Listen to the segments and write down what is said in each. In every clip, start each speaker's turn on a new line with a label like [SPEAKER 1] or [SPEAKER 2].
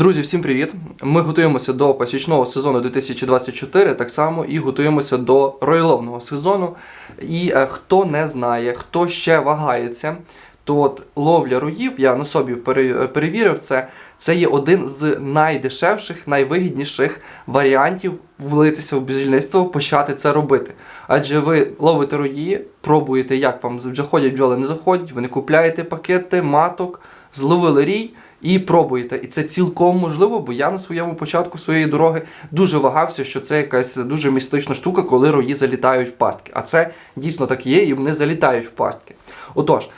[SPEAKER 1] Друзі, всім привіт! Ми готуємося до пасічного сезону 2024, так само і готуємося до ройловного сезону. І е, хто не знає, хто ще вагається, то от ловля роїв, я на собі пере- перевірив це. Це є один з найдешевших, найвигідніших варіантів влитися в бджільництво, почати це робити. Адже ви ловите рої, пробуєте, як вам заходять бджоли, не заходять, ви не купляєте пакети, маток, зловили рій і пробуєте. І це цілком можливо, бо я на своєму початку своєї дороги дуже вагався, що це якась дуже містична штука, коли рої залітають в пастки. А це дійсно так є, і вони залітають в пастки. Отож,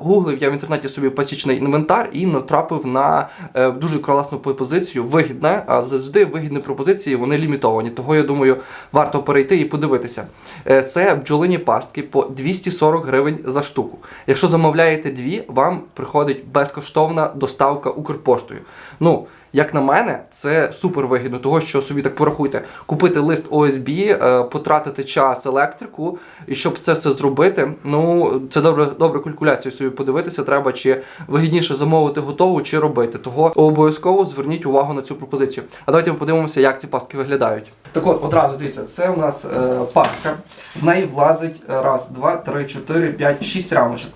[SPEAKER 1] гуглив я в інтернеті собі пасічний інвентар і натрапив на е, дуже класну пропозицію, вигідна, а завжди вигідні пропозиції вони лімітовані. Того я думаю, варто перейти і подивитися. Е, це бджолині пастки по 240 гривень за штуку. Якщо замовляєте дві, вам приходить безкоштовна доставка Укрпоштою. Ну, як на мене, це супер вигідно, того що собі так порахуйте, купити лист ОСБ, е, потратити час електрику, і щоб це все зробити, ну це добре, добре калькуляцію собі подивитися. Треба чи вигідніше замовити готову, чи робити. Того обов'язково зверніть увагу на цю пропозицію. А давайте ми подивимося, як ці пастки виглядають. Так от, одразу дивіться, це у нас е, пастка. В неї влазить е, раз, два, три, чотири, п'ять, шість рамочок.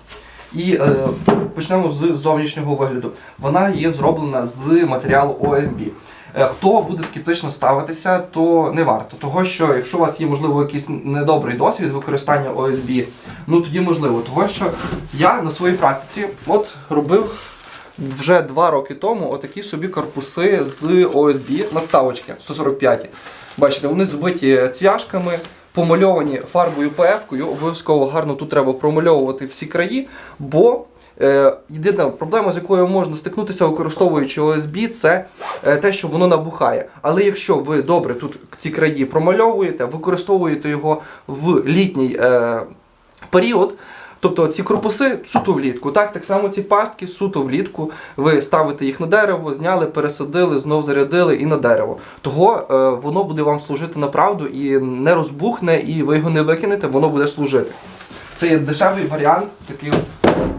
[SPEAKER 1] І е, почнемо з зовнішнього вигляду. Вона є зроблена з матеріалу ОСБ. Е, Хто буде скептично ставитися, то не варто. Того, що якщо у вас є, можливо, якийсь недобрий досвід використання ОСБ, ну тоді можливо. Того, що я на своїй практиці от робив вже два роки тому отакі собі корпуси з ОСБ надставочки 145. Бачите, вони збиті цвяшками, помальовані фарбою ПФ-кою. Обов'язково гарно тут треба промальовувати всі краї, бо єдина проблема, з якою можна стикнутися, використовуючи ОСБ, це е, те, що воно набухає. Але якщо ви добре тут ці краї промальовуєте, використовуєте його в літній е, період. Тобто ці корпуси суто влітку. Так, так само ці пастки суто влітку. Ви ставите їх на дерево, зняли, пересадили, знов зарядили і на дерево. Того е, воно буде вам служити на правду і не розбухне, і ви його не викинете, воно буде служити. Це є дешевий варіант такий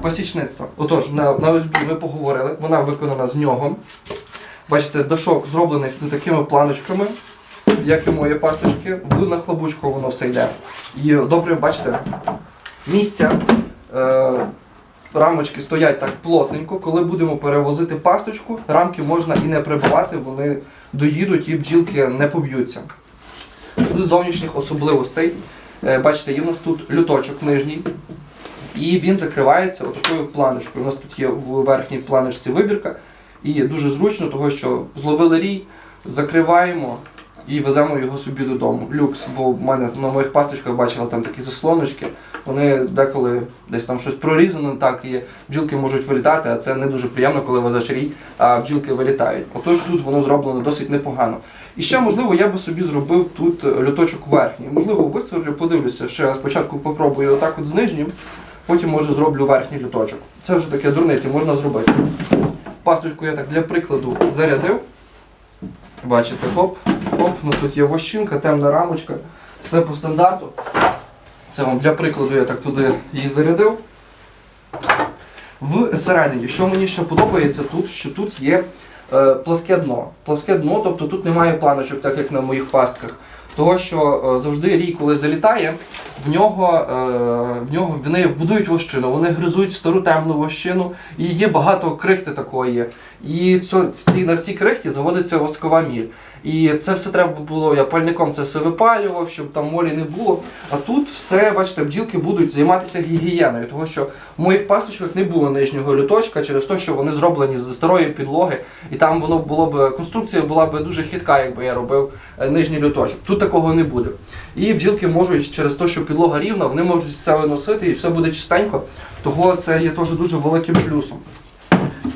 [SPEAKER 1] пасічництва. Отож, на, на ОСБ ми поговорили, вона виконана з нього. Бачите, дошок зроблений з такими планочками, як і мої пасточки. В нахлобучку воно все йде. І добре, бачите, місця. Е, рамочки стоять так плотненько. Коли будемо перевозити пасточку, рамки можна і не прибивати, вони доїдуть і бджілки не поб'ються. З зовнішніх особливостей, е, бачите, є у нас тут люточок нижній. І він закривається отакою планочкою. У нас тут є в верхній планочці вибірка. І дуже зручно, того що зловили рій, закриваємо і веземо його собі додому. Люкс, бо в мене на моїх пасточках бачила там такі заслоночки. Вони деколи десь там щось прорізано, так і бджілки можуть вилітати, а це не дуже приємно, коли везеш рій, а бджілки вилітають. Отож тут воно зроблено досить непогано. І ще, можливо, я би собі зробив тут люточок верхній. Можливо, висверлю, подивлюся, ще спочатку попробую отак от з нижнім, потім може зроблю верхній люточок. Це вже таке дурниці, можна зробити. Пасточку я так для прикладу зарядив. Бачите, хоп, хоп, ну тут є вощинка, темна рамочка. Все по стандарту. Це вам для прикладу я так туди її зарядив. Всередині, що мені ще подобається тут, що тут є е, пласке дно. Пласке дно, тобто тут немає планочок, так як на моїх пастках. Того, що е, завжди рій, коли залітає, в нього, е, в нього вони будують вощину, вони гризуть стару темну вощину, і є багато крихти такої. І цю, на цій крихті заводиться воскова міль. І це все треба було, я пальником це все випалював, щоб там молі не було. А тут все, бачите, бджілки будуть займатися гігієною, тому що в моїх пасточках не було нижнього люточка через те, що вони зроблені з старої підлоги, і там воно було б конструкція була б дуже хитка, якби я робив е, нижній люточок. Тут такого не буде. І бджілки можуть через те, що підлога рівна, вони можуть все виносити і все буде чистенько. Того це є теж дуже великим плюсом.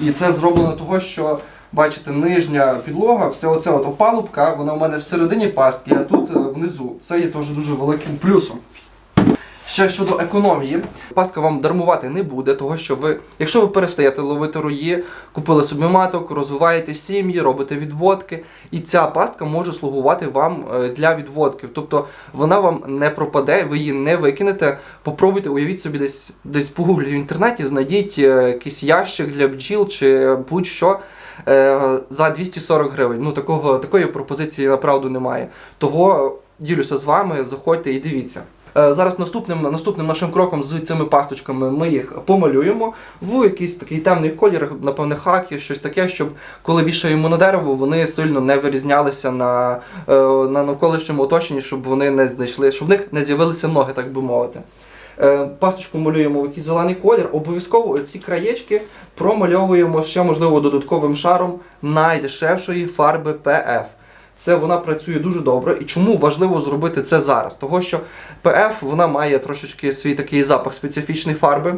[SPEAKER 1] І це зроблено того, що бачите, нижня підлога, все оце от опалубка, вона у мене всередині пастки, а тут е, внизу. Це є теж дуже великим плюсом. Ще щодо економії, пастка вам дармувати не буде, того що ви, якщо ви перестаєте ловити рої, купили собі маток, розвиваєте сім'ї, робите відводки, і ця пастка може слугувати вам е, для відводків. Тобто вона вам не пропаде, ви її не викинете. Попробуйте, уявіть собі десь десь погуглі в інтернеті, знайдіть е, якийсь ящик для бджіл чи будь-що. Е, за 240 гривень. Ну такого такої пропозиції направду немає. Того ділюся з вами. Заходьте і дивіться. Е, Зараз наступним, наступним нашим кроком з цими пасточками ми їх помалюємо в якийсь такий темний колір, напевне, хаки, щось таке, щоб коли вішаємо на дерево, вони сильно не вирізнялися на, е, на навколишньому оточенні, щоб вони не знайшли, щоб в них не з'явилися ноги, так би мовити. Е, Пасточку малюємо в якийсь зелений колір. Обов'язково ці краєчки промальовуємо ще, можливо, додатковим шаром найдешевшої фарби PF. Це вона працює дуже добре. І чому важливо зробити це зараз? Того що PF вона має трошечки свій такий запах специфічної фарби.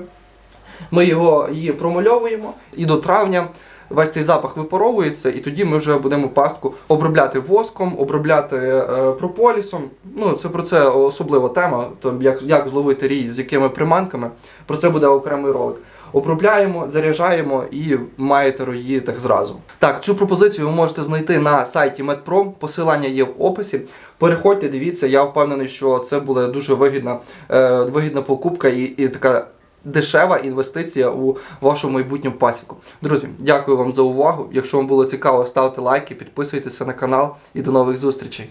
[SPEAKER 1] Ми його її промальовуємо, і до травня весь цей запах випаровується, і тоді ми вже будемо пастку обробляти воском, обробляти е, прополісом. Ну, це про це особлива тема, там, як, як зловити рій, з якими приманками. Про це буде окремий ролик. Обробляємо, заряджаємо і маєте рої так зразу. Так, цю пропозицію ви можете знайти на сайті MedPro, посилання є в описі. Переходьте, дивіться, я впевнений, що це буде дуже вигідна, е, вигідна покупка і, і така дешева інвестиція у вашу майбутню пасіку. Друзі, дякую вам за увагу. Якщо вам було цікаво, ставте лайки, підписуйтеся на канал і до нових зустрічей.